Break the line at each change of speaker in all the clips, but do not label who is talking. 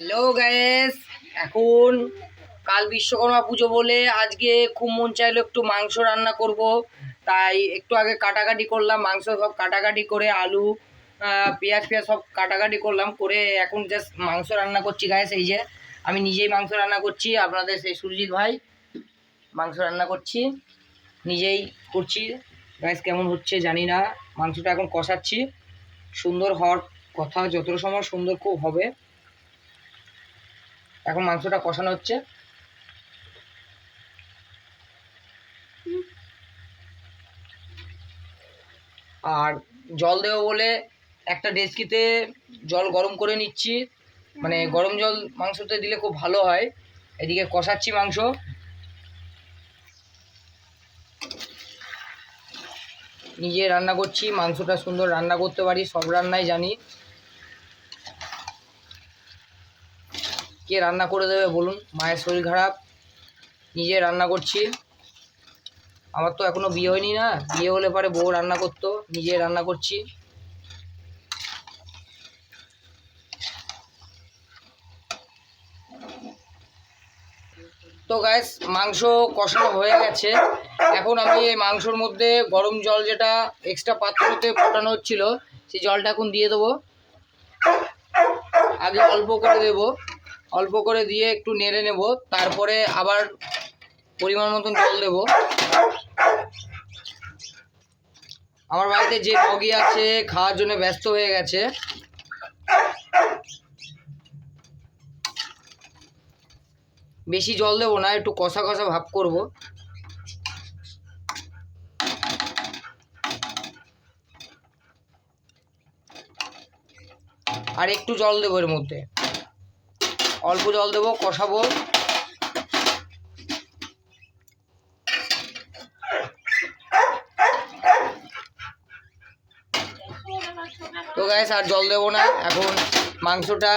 Hello gas এখন কাল বিশ্বকর্মা পুজো বলে আজকে খুব মন চাইলো একটু মাংস রান্না করব। তাই একটু আগে কাটাকাটি করলাম, মাংস সব কাটাকাটি করে, আলু পেঁয়াজ পেঁয়াজ সব কাটাকাটি করলাম, করে এখন জাস্ট মাংস রান্না করছি গ্যাস এই যে। আমি নিজেই মাংস রান্না করছি, আপনাদের সেই সুরজিৎ ভাই মাংস রান্না করছি, নিজেই করছি। গ্যাস কেমন হচ্ছে জানি না, মাংসটা এখন কষাচ্ছি। সুন্দর হওয়ার কথা যতটা সময় সুন্দর খুব হবে। এখন মাংসটা কষানো হচ্ছে। আর জল দেবো বলে একটা ডেচকিতে জল গরম করে নিচ্ছি। মানে গরম জল মাংসতে দিলে খুব ভালো হয়। এদিকে কষাচ্ছি মাংস। নিজে রান্না করছি মাংসটা সুন্দর রান্না করতে পারি সব রান্নাই জানি। কে রান্না করে দেবে বলুন? মায়ের শরীর খারাপ, নিজে রান্না করছি। আমার তো এখনও বিয়ে হয়নি না, বিয়ে হলে পরে বউ রান্না করতো, নিজে রান্না করছি। তো গ্যাস মাংস কষানো হয়ে গেছে। এখন আমি এই মাংসর মধ্যে গরম জল যেটা এক্সট্রা পাত্রতে ফোটানো হচ্ছিল, সেই জলটা এখন দিয়ে দেবো। আগে অল্প করে দেব। অল্প করে দিয়ে একটু নেড়ে নেব, তারপরে আবার পরিমাণ মতন জল দেব। আমার বাড়িতে যে ডগি আছে, খাওয়ার জন্য ব্যস্ত হয়ে গেছে। বেশি জল দেবো না, একটু কষা কষা ভাব করব। আর একটু জল দেবো এর মধ্যে। অল্প জল দেবো, কষাবো। তো গ্যাস আর জল দেবো না। এখন মাংসটা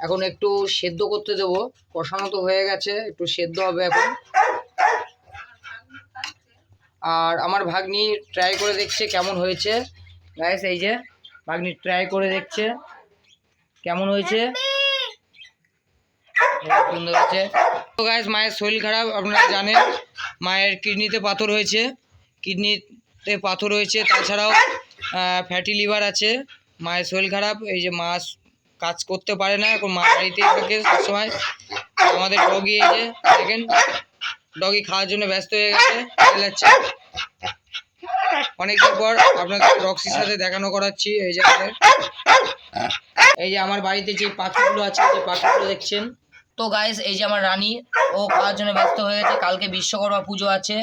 এখন একটু সেদ্ধ করতে দেবো। কষানো তো হয়ে গেছে, একটু সেদ্ধ হবে এখন। আর আমার ভাগ্নি ট্রাই করে দেখছে কেমন হয়েছে। গ্যাস এই যে, ভাগ্নি ট্রাই করে দেখছে। কেমন হয়েছে? সুন্দর হয়েছে তো গাইস মায়ের শরীর খারাপ, আপনারা জানেন, মায়ের কিডনিতে পাথর হয়েছে। কিডনিতে পাথর হয়েছে, তাছাড়াও ফ্যাটি লিভার আছে। মায়ের শরীর খারাপ, এই যে মা কাজ করতে পারে না, এখন মা বাড়িতেই থাকে সবসময়। আমাদের ডগি এই যে, দেখেন ডগি খাওয়ার জন্য ব্যস্ত হয়ে গেছে চিল্লাচ্ছে অনেকদিন পর আপনাদের রক্সির সাথে দেখানো করাচ্ছি, এই যে এই যে আমার বাড়িতে যে পাখিগুলো আছে, যে পাখিগুলো দেখছেন তো গাইস এই যে আমার রানী, ও খাওয়ার জন্য ব্যস্ত হয়ে গেছে। কালকে বিশ্বকর্মা পুজো আছে।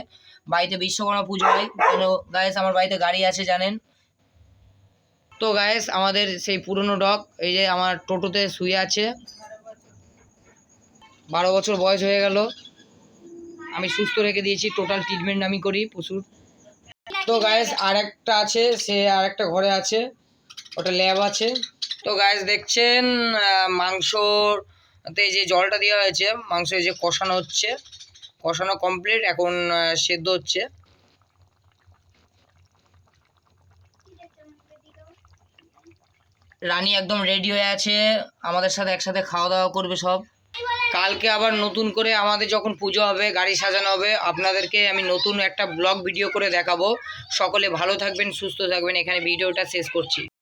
বাড়িতে বিশ্বকর্মা পুজো হয়। কেন গাইস আমার বাড়িতে গাড়ি আছে, জানেন? তো গায়েস আমাদের সেই পুরনো ডগ এই যে আমার টোটোতে শুয়ে আছে। বারো বছর বয়স হয়ে গেল। আমি সুস্থ রেখে দিয়েছি। টোটাল ট্রিটমেন্ট আমি করি পশুর তো গায়েস আর একটা আছে। সে আর একটা ঘরে আছে। ওটা ল্যাব আছে। তো গায়েস দেখছেন আহ, এই যে জলটা দেওয়া হয়েছে মাংস এই যে কষানো হচ্ছে কষানো কমপ্লিট এখন সেদ্ধ হচ্ছে। রানী একদম রেডি হয়ে আছে আমাদের সাথে একসাথে খাওয়া দাওয়া করবে সব। কালকে আবার নতুন করে আমাদের যখন পুজো হবে গাড়ি সাজানো হবে আপনাদেরকে আমি নতুন একটা ব্লগ ভিডিও করে দেখাবো। সকলে ভালো থাকবেন সুস্থ থাকবেন এখানে ভিডিওটা শেষ করছি।